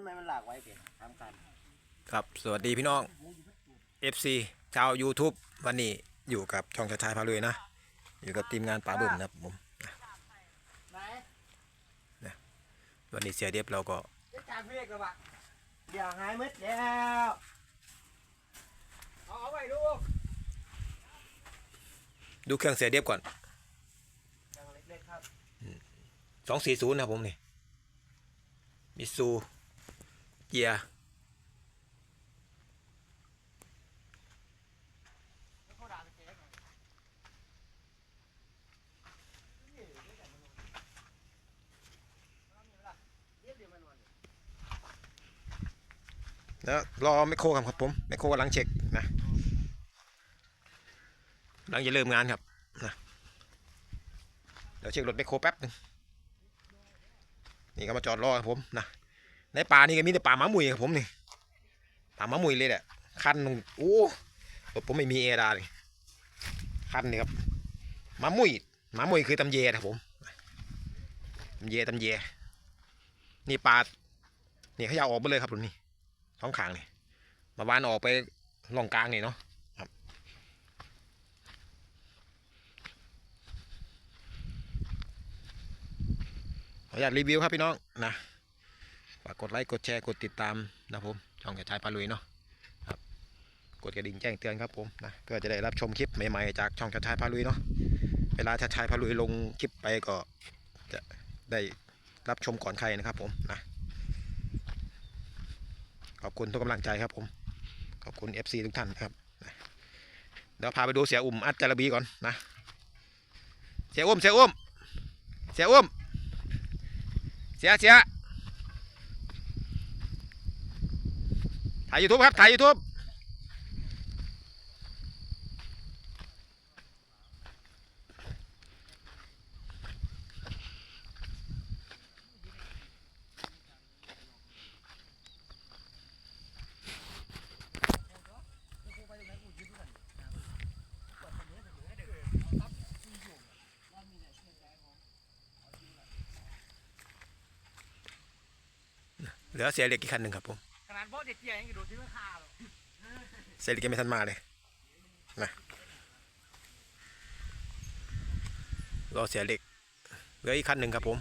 ทำไมมันหลากไว้เปลี่ยนทำกันครับ สวัสดีพี่น้อง FC ชาว YouTube วันนี้อยู่กับช่องชาชายพาลุยนะ อยู่กับทีมงานป่าบึ้มนะครับผมไหนวันนี้เสียเดียบเราก็จะจากเรียกกระบะเดี๋ยวหายมืดแล้วเอาเอาไปดูดูเครื่องเสียเดียบก่อนอย่างเล็กๆครับ240นะครับผมนี่มิซูเกียร์แล้วเขาด่าไปเจ๊หน่อยนี่เดี๋ยวเดี๋ยวมันนอนเอามีเวลา เดี๋ยวเดี๋ยวมันนอนแล้วรอแมคโครครับครับผมแมคโครกำลังเช็คนะกำลังจะเริ่มงานครับนะเดี๋ยวเช็ครถแมคโครแป๊บหนึงนี่ก็มาจอดรอครับผมนะ ในป่านี่ก็มีแต่ป่าหมาหมุยครับผมนี่ป่าหมาหมุยเลยแหละคันนึงโอ้รถผมไม่มีเอดาเลยคันนี่ครับหมาหมุยหมาหมุยคือตำเยนะครับผมตำเยตำเย นี่ป่านี่เขาอยากออกไปเลยครับตรงนี้ท้องขางนี่มาวานออกไปล่องกลางนี่เนาะครับขออนุญาตรีวิวครับพี่น้องนะ ฝากกดไลค์กดแชร์กดติดตามนะผมช่องแกชายปลาลุยเนาะครับกดกระดิ่งแจ้งเตือนครับผมนะเพื่อจะได้รับชมคลิปใหม่ๆจากช่องแกชายปลาลุยเนาะเวลาแกชายปลาลุยลงคลิปไปก็จะได้รับชมก่อนใครนะครับผมนะขอบคุณทุกกำลังใจครับผม ขอบคุณ FC ทุกท่านครับนะเดี๋ยวพาไปดูเสียอุ่มอัดจารบีก่อนนะ เสียอุ้มเสียอุ้มเสียอุ้มเสียเสีย ถ่ายยูทูบครับ ถ่ายยูทูบเหลือเสียเหล็กอีกคันหนึ่งครับผม บ่เด็กเจี๊ยยังกระโดดที่ไม่คาหรอกเสียเหล็กยังไม่ทันมาเลยนะรอเสียเหล็กเหลืออีกคันหนึ่งครับผม